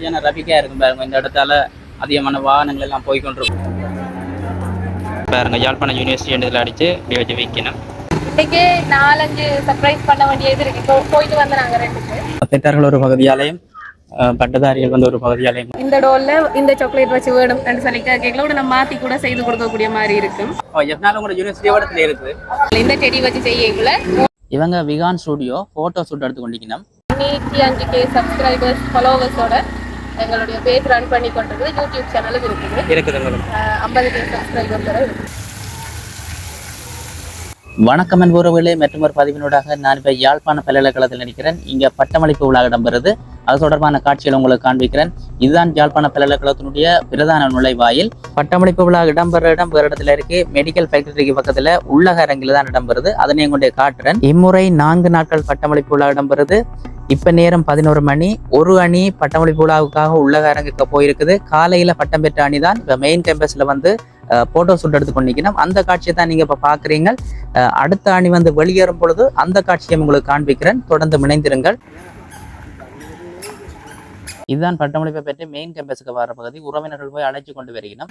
சரியான ரபிக்கா இருக்கும் பாருங்க. இந்த இடத்தால அதிகமான வாகனங்கள் எல்லாம் போய் கொண்டிருக்கும் பாருங்க யாழ்ப்பாணம் யூனிவர்சிட்டி இதில் அடிச்சு இப்படி வச்சு வைக்கணும் இன்னைக்கு நாலஞ்சு சர்ப்ரைஸ் பண்ண வேண்டியது இருக்கு. போயிட்டு வந்து நாங்க ரெண்டு பெற்றார்கள் ஒரு பகுதியாலையும் பட்டதாரிகள் வந்து ஒரு பகுதியாலையும். இந்த டோல்ல இந்த சாக்லேட் வச்சு வேணும் சொல்லி கேட்கல. நம்ம மாத்தி கூட செய்து கொடுக்கக்கூடிய மாதிரி இருக்கும். எவ்வளோ உங்களோட யூனிவர்சிட்டியோட இருக்குது? இந்த செடி வச்சு செய்யக்குள்ள இவங்க விகான் ஸ்டூடியோ ஃபோட்டோ ஷூட் எடுத்து கொண்டிருக்கணும் தொண்ணூற்றி அஞ்சு கே சப்ஸ்கிரைபர்ஸ் ஃபாலோவர்ஸோட எங்களுடைய பேஜ் ரன் பண்ணி கொண்டிருக்குது யூடியூப் சேனலும் இருக்குது. இருக்குது ஐம்பது கே சப்ஸ்கிரைபர்ஸோட இருக்குது வணக்கம் என்பவர்களே மற்றும் ஒரு பதிவினூடாக நான் இப்போ யாழ்ப்பாண பல்கலைக்கழகத்தில் நினைக்கிறேன் இங்கே பட்டமளிப்பு விழா இடம்பெறுது. அது தொடர்பான காட்சிகளை உங்களுக்கு காண்பிக்கிறேன். இதுதான் யாழ்ப்பாண பல்கலைக்கழகத்தினுடைய பிரதான நுழைவாயில். பட்டமளிப்பு விழா இடம்பெற இடம் வேறு இடத்துல இருக்கு. மெடிக்கல் ஃபேக்டரிக்கு பக்கத்தில் உள்ளக அரங்கில் தான் இடம்பெறுது. அதனை கொண்டே காட்டுறேன். இம்முறை நான்கு நாட்கள் பட்டமளிப்பு விழா இடம்பெறுது. இப்ப நேரம் பதினோரு மணி. ஒரு அணி பட்டமளி விழாவுக்காக உள்ளக அரங்குக்கு போயிருக்குது. காலையில பட்டம் பெற்ற அணி தான் இப்போ மெயின் கேம்பஸ்ல வந்து போட்டோ ஷூட் எடுத்து பண்ணிக்கணும் அந்த காட்சியை தான் நீங்க இப்ப பாக்குறீங்க. அஹ் அடுத்த அணி வந்து வெளியேறும் பொழுது அந்த காட்சியை உங்களுக்கு காண்பிக்கிறேன். தொடர்ந்து இணைந்திருங்கள். இதுதான் பட்டமளிப்பை பெற்று மெயின் கேம்பஸுக்கு வர பகுதி. உறவினர்கள் போய் அழைச்சி கொண்டு வருகிறோம்.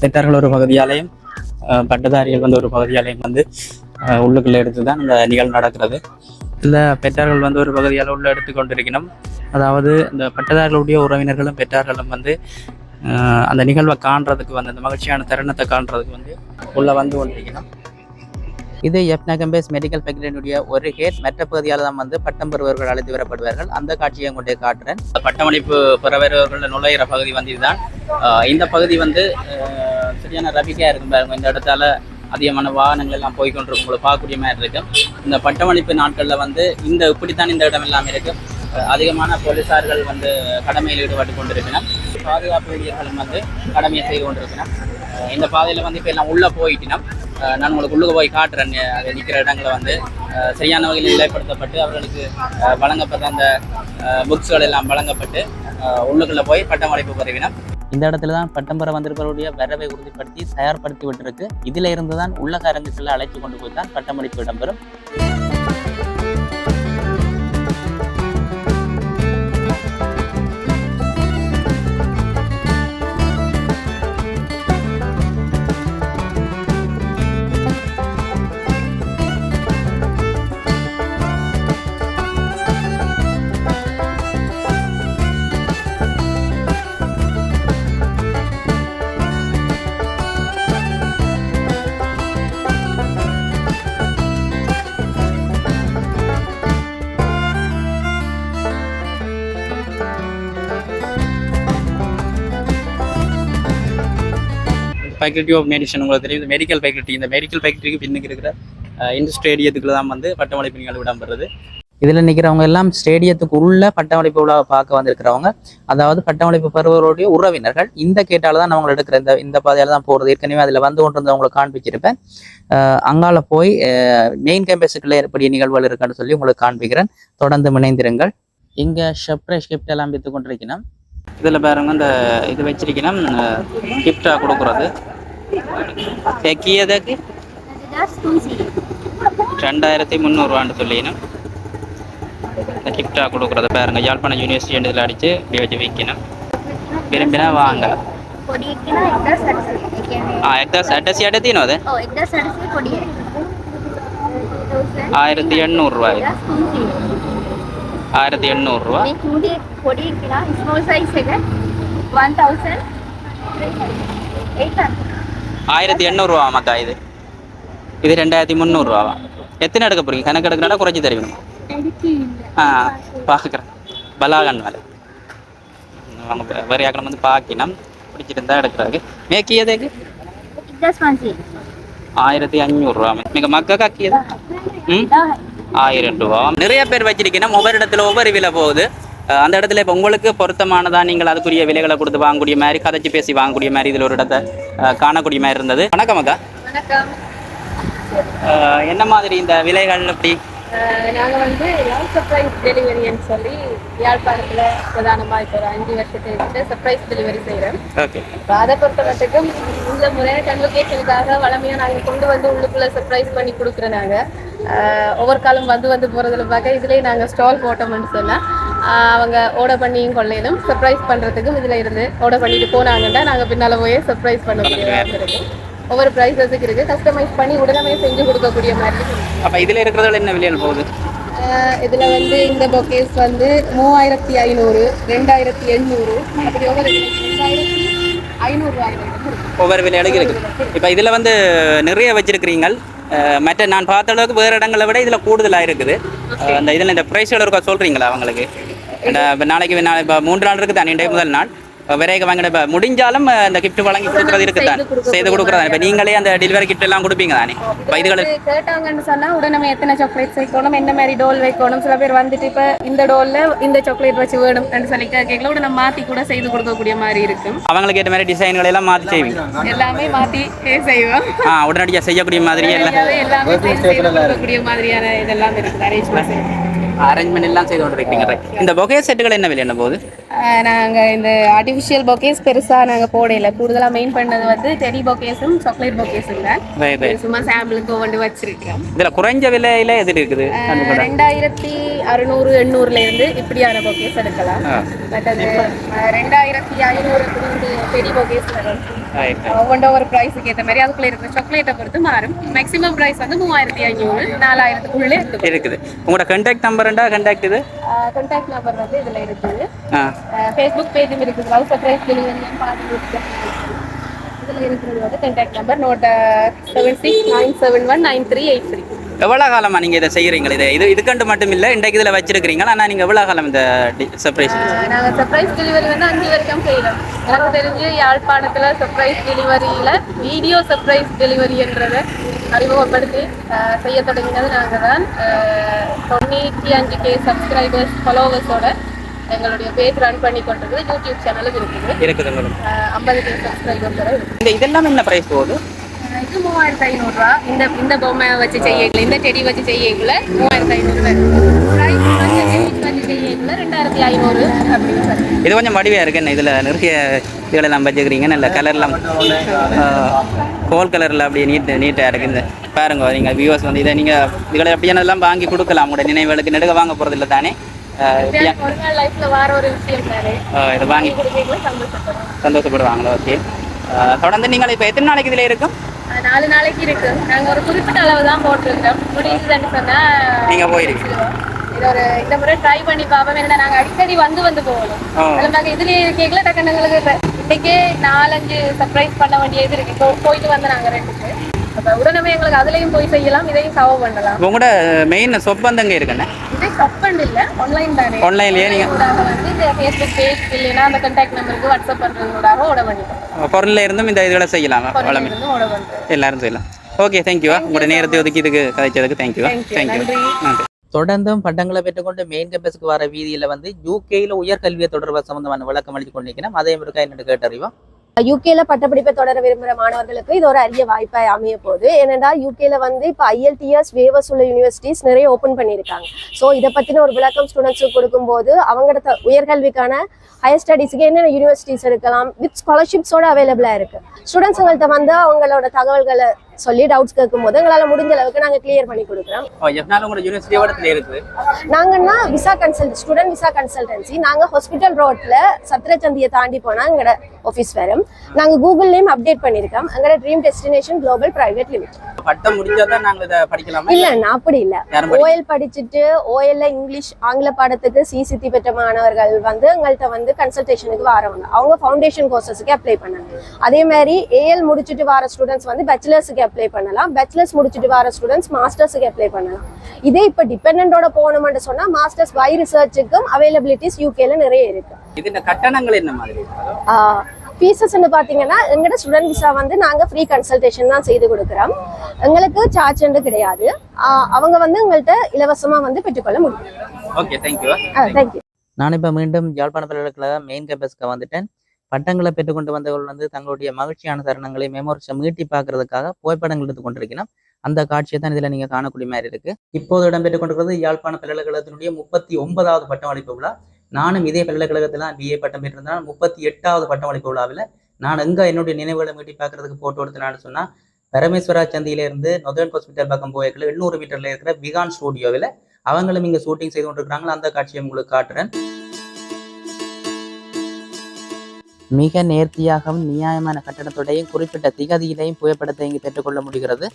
பெற்றார்கள் ஒரு பகுதியாலையும் பட்டதாரிகள் வந்து ஒரு பகுதியாலையும் வந்து உள்ளுக்குள்ளே எடுத்து தான் இந்த நிகழ்வு நடக்கிறது. இந்த பெற்றார்கள் வந்து ஒரு பகுதியால் உள்ள எடுத்து கொண்டிருக்கணும். அதாவது இந்த பட்டதாரிகளுடைய உறவினர்களும் பெற்றார்களும் வந்து அந்த நிகழ்வை காண்றதுக்கு வந்து அந்த மகிழ்ச்சியான தருணத்தை காண்றதுக்கு வந்து உள்ளே வந்து கொண்டிருக்கணும். இது எப்னா கம்பேஸ் மெடிக்கல் ஃபேக்டரியினுடைய ஒரு ஹேட் மற்ற பகுதியால் தான் வந்து பட்டம் பெறுவர்கள் அழைத்து வரப்படுவார்கள் அந்த காட்சியை கொண்டே காட்டுறேன். பட்டமளிப்பு பெறவர்கள் நுழையிற பகுதி வந்து இதுதான். இந்த பகுதி வந்து ஆஹ் சரியான ரபிக்கா இருக்கும் பாருங்க. இந்த இடத்தால அதிகமான வாகனங்கள் எல்லாம் போய் உங்களை பார்க்கக்கூடிய மாதிரி இருக்கும் இந்த பட்டமளிப்பு நாட்களில் வந்து இந்த இப்படித்தான் இந்த இடம் எல்லாம் இருக்கும் அதிகமான போலீசார்கள் வந்து கடமையில் ஈடுபட்டு கொண்டிருக்கணும் பாதுகாப்பு ஊழியர்களும் வந்து கடமையை செய்து கொண்டிருக்கணும் இந்த பாதையில் வந்து இப்போ எல்லாம் உள்ளே போயிட்டினோம் நான் உங்களுக்கு உள்ளுக்கு போய் காட்டுறேன். அது நிற்கிற இடங்களை வந்து சரியான வகையில் நிலைப்படுத்தப்பட்டு அவர்களுக்கு வழங்கப்பட்ட அந்த புக்ஸ்கள் எல்லாம் வழங்கப்பட்டு உள்ளுக்குள்ளே போய் பட்டமளிப்பு பதவினம் இந்த இடத்துல தான் பட்டம் பெற வந்திருப்பவருடைய வரவை உறுதிப்படுத்தி தயார்படுத்தி விட்டுருக்கு. இதுல இருந்து தான் உள்ளக அரங்குக்குள்ள அழைத்து கொண்டு போய் தான் பட்டமளிப்பு இடம்பெறும். ஃபேக்கல்ட்டி ஆஃப் மெடிசன் உங்களுக்கு தெரியும். மெடிக்கல் ஃபேக்கல்ட்டி இந்த மெடிக்கல் ஃபேக்கல்ட்டிக்கு பின்னுக்கு இருக்கிற இந்த ஸ்டேடியத்துக்குள்ள தான் வந்து பட்டமளிப்பு நிகழ்வு இடம்பெறுது. இதில் நிற்கிறவங்க எல்லாம் ஸ்டேடியத்துக்கு உள்ள பட்டமளிப்பு விழாவை பார்க்க வந்திருக்கிறவங்க அதாவது பட்டமளிப்பு பெறுவருடைய உறவினர்கள் இந்த கேட்டால் தான் அவங்க எடுக்கிற இந்த இந்த பாதையால தான் போகிறது ஏற்கனவே அதில் வந்து கொண்டு வந்து காண்பிச்சிருப்பேன். அங்கால போய் மெயின் கேம்பஸுக்குள்ளே ஏற்படிய நிகழ்வுகள் இருக்குன்னு சொல்லி உங்களுக்கு காண்பிக்கிறேன். தொடர்ந்து இணைந்திருங்கள். இங்கே ஷப்ரைஸ் கிஃப்ட் எல்லாம் விற்று கொண்டிருக்கணும் இதில் பாருங்க இந்த இது வச்சிருக்கணும் கிஃப்டாக கொடுக்குறது. எக்கியதுக்கு ரெண்டாயிரத்தி முந்நூறுவான்னு சொல்லிக்கணும். இந்த கிஃப்டாக கொடுக்குறது பாருங்க யாழ்ப்பாணம் யூனிவர்சிட்டி இதில் அடித்து இப்படி வச்சு விற்கணும். விரும்பினா வாங்கலாம் ஆ எக்தா அட்டசி அடத்தினோ அது? ஆயிரத்தி எண்ணூறுரூவா இது ஆயிரத்தி எண்ணூறுரூவா ஆயிரத்தி எண்ணூறுரூவா மக்கா இது இது ரெண்டாயிரத்தி முந்நூறுரூவாவா எத்தனை எடுக்க போறீங்க கணக்கு எடுக்கிறனா குறைச்சி தருவீங்க ஆ பார்க்குறேன் பலாகன் வேலை வாங்க வரியாக்கணும் வந்து பார்க்கணும் பிடிச்சிருந்தா எடுக்கிறாங்க மேக்கியதேக்கு ஆயிரத்தி அஞ்சூறுரூவா மிக மக்க காக்கியது ம் ஆயிரம் ரூபா. நிறைய பேர் வச்சிருக்கீங்கன்னா ஒவ்வொரு இடத்துல ஒவ்வொரு விலை போகுது. அந்த இடத்துல இப்போ உங்களுக்கு பொருத்தமானதா நீங்கள் அதுக்குரிய விலைகளை கொடுத்து வாங்கக்கூடிய மாதிரி கதைச்சு பேசி வாங்கக்கூடிய மாதிரி இதில் ஒரு இடத்த காணக்கூடிய மாதிரி இருந்தது. வணக்கம் அக்கா. வணக்கம். என்ன மாதிரி இந்த விலைகள் எப்படி நாங்க வந்து லவ் சர்ப்ரைஸ் டெலிவரின்னு சொல்லி யாழ்ப்பாணத்துல பிரதானமா இப்போ ஒரு அஞ்சு வருஷத்துக்கு சர்ப்ரைஸ் டெலிவரி ஓகே இப்போ அதை பொறுத்த மட்டுக்கும் இந்த முறை கன்வொகேஷனுக்காக வளமையா நாங்க கொண்டு வந்து உள்ளுக்குள்ள சர்ப்ரைஸ் பண்ணி கொடுக்குறோம் நாங்க. ஒவ்வொரு காலம் வந்து வந்து போறதுல பார்க்க இதுலயே நாங்க ஸ்டால் போட்டோம்னு சொன்னா அஹ் அவங்க ஆர்டர் பண்ணியும் கொள்ளையிலும் சர்ப்ரைஸ் பண்றதுக்கும் இதுல இருந்து ஆர்டர் பண்ணிட்டு போனாங்கன்னா நாங்க பின்னால போய் சர்ப்ரைஸ் பண்ணக்கூடிய இருக்கு ஒவ்வொரு ப்ரைஸஸுக்கு இருக்கு. கஸ்டமைஸ் பண்ணி உடனே செஞ்சு கொடுக்கக்கூடிய மாதிரி. அப்போ இதில் இருக்கிறதுல என்ன விலைகள் போகுது? இதுல வந்து இந்த பொக்கேஸ் வந்து மூவாயிரத்தி ஐநூறு ரெண்டாயிரத்தி எண்ணூறு அப்படி ஒவ்வொரு ரெண்டாயிரத்தி ஐநூறு ரூபாய் வரைக்கும் இருக்கு. ஒவ்வொரு விலைகளுக்கு இருக்குது இப்போ இதில் வந்து நிறைய வச்சிருக்கிறீங்க. மற்ற நான் பார்த்த அளவுக்கு வேறு இடங்களை விட இதில் கூடுதலாக இருக்குது. அந்த இதில் இந்த ப்ரைஸ்கள் இருக்கா சொல்கிறீங்களா அவங்களுக்கு? இப்ப நாளைக்கு நாளை இப்போ மூன்று நாள் இருக்குது தானே இன்றைய முதல் நாள். விரைக வாங்கின இப்போ முடிஞ்சாலும் இந்த கிஃப்ட் வழங்கி கொடுக்குறது இருக்குது? தான் செய்து கொடுக்குறது? இப்போ நீங்களே அந்த டெலிவரி கிஃப்ட் எல்லாம் கொடுப்பீங்க தானே இப்போ இதுகளை கேட்டாங்கன்னு சொன்னா உடனே எத்தனை சாக்லேட்ஸ் வைக்கணும் என்ன மாதிரி டோல் வைக்கணும் சில பேர் வந்துட்டு இப்ப இந்த டோல்ல இந்த சாக்லேட் வச்சு வேணும் சொல்லி கேட்கல உடனே மாத்தி கூட செய்து கொடுக்கக்கூடிய மாதிரி இருக்கும். அவங்களுக்கு ஏற்ற மாதிரி டிசைன்களை எல்லாம் மாற்றி செய்வீங்க. எல்லாமே மாத்தி செய்வோம். ஆ உடனடியாக செய்யக்கூடிய மாதிரி எல்லாம் எல்லாமே கொடுக்கக்கூடிய மாதிரியான இதெல்லாம் இருக்குது அரேஞ்ச்மெண்ட் அரேஞ்ச்மெண்ட் எல்லாம் செய்து கொண்டு இருக்கிறீங்க Right. இந்த பொகே செட்டுகள் என்ன விலை என்ன போகுது? ஆஹ் நாங்க இந்த ஆர்டிஃபிஷியல் பொக்கேஸ் பெருசா நாங்க போடையில கூடுதலா மெயின் பண்ணது வந்து டெடி பொக்கேஸும் சாக்லேட் பொக்கேஸும் தான். சும்மா சாம்பிளுக்கு ஒவ்வொன்று வச்சிருக்கோம். இதில் குறைஞ்ச விலையில எது இருக்குது? ரெண்டாயிரத்தி அறுநூறு எண்ணூறுல இருந்து இப்படியான பொக்கேஸ் எடுக்கலாம். மற்றது ஆஹ் ரெண்டாயிரத்தி ஐநூறு டெடி பொக்கேஸ் வரும் ரைட் ஒவ்வொன்ற ஒரு ப்ரைஸுக்கு ஏற்ற மாதிரி அதுக்குள்ள இருக்கிற சாக்லேட்டை பொறுத்து மாறும். மேக்ஸிமம் ப்ரைஸ் வந்து மூவாயிரத்தி ஐநூறு நாலாயிரத்துக்குள்ளே இருக்குது. இருக்குது. உங்களோட கண்டாக்ட் நம்பர்ண்டா கண்டாக்ட் இது? கான்டாக்ட் நம்பர் வந்து இதுல இருக்குது. ஃபேஸ்புக் பேஜும் இருக்குது. டெலிவரியும் பார்த்து இதில் இருக்கிறது வந்து contact number note seven six nine seven one nine three eight three எவ்வளோ காலமா நீங்கள் இதை செய்கிறீங்களா இது இது இதுக்கண்டு மட்டும் இல்லை இன்றைக்கு இதில் வச்சிருக்கிறீங்க. ஆனால் நீங்கள் எவ்வளோ காலம் இந்த சர்ப்ரைஸ் நாங்கள் சர்ப்ரைஸ் டெலிவரி வந்து அஞ்சு வரைக்கும் செய்யலாம் எனக்கு தெரிஞ்சு யாழ்ப்பாணத்தில் சர்ப்ரைஸ் டெலிவரியில் வீடியோ சர்ப்ரைஸ் டெலிவரின்றதை அறிமுகப்படுத்தி அஹ், செய்ய தொடங்கினது நாங்கள் தான் தொண்ணூற்றி அஞ்சு கே சப்ஸ்கிரைபர்ஸ் ஃபாலோவர்ஸோட எங்களுடைய பேஜ் ரன் பண்ணி கொண்டிருக்குது. யூடியூப் சேனலும் இருக்குது. இருக்குது ஐம்பது கே சப்ஸ்கிரைபர்ஸோட இந்த இதெல்லாம் என்ன ப்ரைஸ் போகுது? இது மூவாயிரத்தி ஐநூறுரூவா இந்த இந்த பொம்மை வச்சு செய்யக்குள்ள இந்த செடி வச்சு செய்யக்குள்ள மூவாயிரத்தி ஐநூறு ப்ரைஸ் வந்து செடி வச்சு செய்யக்குள்ள ரெண்டாயிரத்தி ஐநூறு அப்படின்னு இது கொஞ்சம் வடிவாக இருக்கு. என்ன இதில் நிறைய இதெல்லாம் வச்சுக்கிறீங்க. நல்ல கலர்லாம் கோல் கலரில் அப்படியே நீட் நீட்டாக இருக்குது. இந்த பாருங்க நீங்கள் வியூவர்ஸ் வந்து இதை நீங்கள் இதுகளை எப்படியானதெல்லாம் வாங்கி கொடுக்கலாம். உங்களோட நினைவுகளுக்கு நெடுக வாங்க போகிறது இல்லை தானே? இதை வாங்கி சந்தோஷப்படுவாங்களோ? ஓகே தொடர்ந்து நீங்கள் இப்போ எத்தனை நாளைக்கு இதில் இருக்கும்? நாலு நாளைக்கு இருக்கு. நாங்க ஒரு குறிப்பிட்ட அளவு தான் போட்டிருக்கோம். முடியுதுன்னு சொன்னா நீங்க போயிருக்கீங்க. இது ஒரு இந்த முறை ட்ரை பண்ணி பார்ப்போம். ஏன்னா நாங்க அடிக்கடி வந்து வந்து போகணும். நாங்க இதுலயே இருக்கீங்களா டக்குனு எங்களுக்கு இன்னைக்கே நாலஞ்சு சர்ப்ரைஸ் பண்ண வேண்டியது இருக்கு. இப்போ போயிட்டு வந்து நாங்க ரெண்டுக்கு அப்ப உடனே எங்களுக்கு அதுலயும் போய் செய்யலாம். இதையும் கவர் பண்ணலாம். உங்களோட மெயின் சொப்பந்தங்க இருக்குண்ணே இதே கப்பண்ட் இல்ல ஆன்லைன் தானே. ஆன்லைன்லேயே நீங்கள் ஊடாக வந்து இந்த ஃபேஸ்புக் பேஜ் இல்லைன்னா அந்த கான்டாக்ட் நம்பருக்கு வாட்ஸ்அப் பண்றதுக்கூடாக ஓட பண்ணிக்கலாம் பொருளில் இருந்தும் இந்த இதுகளை செய்யலாம் வளமே. எல்லாரும் செய்யலாம். ஓகே தேங்க்யூ உங்களோட நேரத்தை ஒதுக்கி இதுக்கு கதைச்சதுக்கு thank you Thank you. Thank you நன்றி. தொடர்ந்தும் பட்டங்களை பெற்றுக்கொண்டு மெயின் கேம்பஸுக்கு வர வீதியில வந்து யூகேல உயர்கல்வியை தொடர்பாக சம்பந்தமான விளக்கம் அளித்து கொண்டிருக்கிறோம் அதே மாதிரி என்னென்னு கேட்டறிவோம். யூகேல பட்டப்படிப்பை தொடர விரும்புகிற மாணவர்களுக்கு இது ஒரு அரிய வாய்ப்பாய் அமைய போகுது. ஏனென்றால் யூகேல வந்து இப்போ ஐஎல்டிஎஸ் வேவர்ஸ் உள்ள யூனிவர்சிட்டிஸ் நிறைய ஓப்பன் பண்ணியிருக்காங்க. ஸோ இதை பற்றின ஒரு விளக்கம் ஸ்டூடெண்ட்ஸுக்கு கொடுக்கும்போது அவங்களோட உயர்கல்விக்கான ஹையர் ஸ்டடீஸ்க்கு என்னென்ன யூனிவர்சிட்டிஸ் எடுக்கலாம் வித் ஸ்காலர்ஷிப்ஸோட அவைலபிளாக இருக்கு. ஸ்டூடெண்ட்ஸுங்கள்ட்ட வந்து அவங்களோட தகவல்களை சொல்லி டவுட்ஸ் கேட்கும்போது எங்களால் முடிஞ்ச அளவுக்கு நாங்கள் கிளியர் பண்ணி கொடுக்குறோம். நாங்கன்னா visa consult student visa consultancy நாங்கள் ஹாஸ்பிட்டல் ரோட்ல சத்திரச்சந்தியை தாண்டி போனால் எங்களோட ஆஃபீஸ் வரும். நாங்கள் கூகுள்லேயும் அப்டேட் பண்ணியிருக்கோம் எங்களோட dream destination global private limit பட்டம் முடிச்சாதான் நாங்க இதை படிக்கலாமா? இல்ல நான் அப்படி இல்ல. ஓஎல் படிச்சுட்டு ஓஎல்ல இங்கிலீஷ் ஆங்கில பாடத்துக்கு சிசித்தி பெற்ற மாணவர்கள் வந்து எங்கள்கிட்ட வந்து கன்சல்டேஷனுக்கு வரவங்க. அவங்க ஃபவுண்டேஷன் கோர்சஸ்க்கு அப்ளை பண்ணாங்க. அதே மாதிரி ஏஎல் முடிச்சுட்டு வர ஸ்டூடெண்ட்ஸ் வந்து பேச்சுலர்ஸுக்கு அப்ளை பண்ணலாம். பேச்சுலர்ஸ் முடிச்சுட்டு வர ஸ்டூடெண்ட்ஸ் மாஸ்டர்ஸுக்கு அப்ளை பண்ணலாம். இதே இப்போ டிபெண்டோட போகணும்னு சொன்னா மாஸ்டர்ஸ் பை ரிசர்ச்சுக்கும் அவைலபிலிட்டிஸ் யூகேல நிறைய இருக்கு. இது கட்டணங்கள் என்ன மாதிரி? ஃபீஸஸ்ன்னு பார்த்தீங்கன்னா எங்களோட ஸ்டூடெண்ட் விசா வந்து நாங்கள் ஃப்ரீ கன்சல்டேஷன் தான் செய்து கொடுக்குறோம். எங்களுக்கு சார்ஜ் கிடையாது. ஆஹ் அவங்க வந்து எங்கள்கிட்ட இலவசமாக வந்து பெற்றுக்கொள்ள முடியும். ஓகே தேங்க்யூ தேங்க்யூ நான் இப்போ மீண்டும் யாழ்ப்பாண பல்கலைக்கழக மெயின் கேம்பஸ்க்கு வந்துட்டேன். பட்டங்களை பெற்றுக்கொண்டு வந்தவர்கள் வந்து தங்களுடைய மகிழ்ச்சியான தருணங்களை மெமோரிஸை மீட்டி பார்க்கறதுக்காக புகைப்படங்கள் எடுத்து கொண்டிருக்கணும் அந்த காட்சியை தான் இதில் நீங்கள் காணக்கூடிய மாதிரி இருக்கு. இப்போது இடம்பெற்றுக் கொண்டிருக்கிறது யாழ்ப்பாண பல்கலைக்கழகத்தினுடைய முப்பத்தி ஒன்பதாவது பட்டமளிப்பு விழா. நானும் இதே பல்கலைக்கழகத்தில் பிஏ பட்டம் பெற்றிருந்தேன். முப்பத்தி எட்டாவது பட்டமளிப்பு விழாவில் நான் எங்கே என்னுடைய நினைவுகளை மீட்டி பார்க்கறதுக்கு போட்டோ எடுத்து சொன்னால் பரமேஸ்வரா சந்தியிலேருந்து நொதர்ன் ஹாஸ்பிட்டல் பக்கம் போய்க்கல எண்ணூறு மீட்டரில் இருக்கிற விகான் ஸ்டூடியோவில் அவங்களும் இங்கே ஷூட்டிங் செய்து கொண்டிருக்கிறாங்களா அந்த காட்சியை உங்களுக்கு காட்டுறேன். மிக நேர்த்தியாகவும் நியாயமான கட்டணத்தோடையும் குறிப்பிட்ட திகதியிலையும் புகைப்படத்தை இங்கு பெற்றுக்கொள்ள முடிகிறது.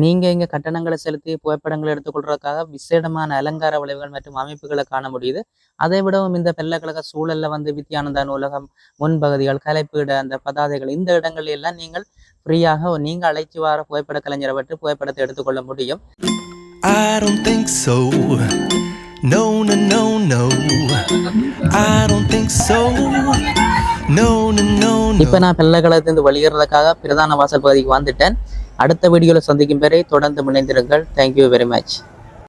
நீங்க இங்க கட்டணங்களை செலுத்தி புகைப்படங்களை எடுத்துக்கொள்றதுக்காக விசேடமான அலங்கார விளைவுகள் மற்றும் அமைப்புகளை காண முடியுது அதை விடவும் இந்த பல்கலைக்கழக சூழல்ல வந்து வித்யானந்தா நூலகம் முன்பகுதிகள் கலைப்பீடு அந்த பதாதைகள் இந்த இடங்கள் எல்லாம் நீங்கள் ஃப்ரீயாக நீங்க அழைச்சி வர புகைப்பட கலைஞரை பற்றி புகைப்படத்தை எடுத்துக்கொள்ள முடியும் I don't think so. No, no, no, no. I don't think so. No, no, no, no. இப்போ நான் பல்கலைக்கழகத்திலிருந்து வெளியேறதுக்காக பிரதான வாசல் பகுதிக்கு வந்துட்டேன் அடுத்த வீடியோவில் சந்திக்கும் வரை தொடர்ந்து முனைந்திருங்கள் தேங்க்யூ வெரி மச்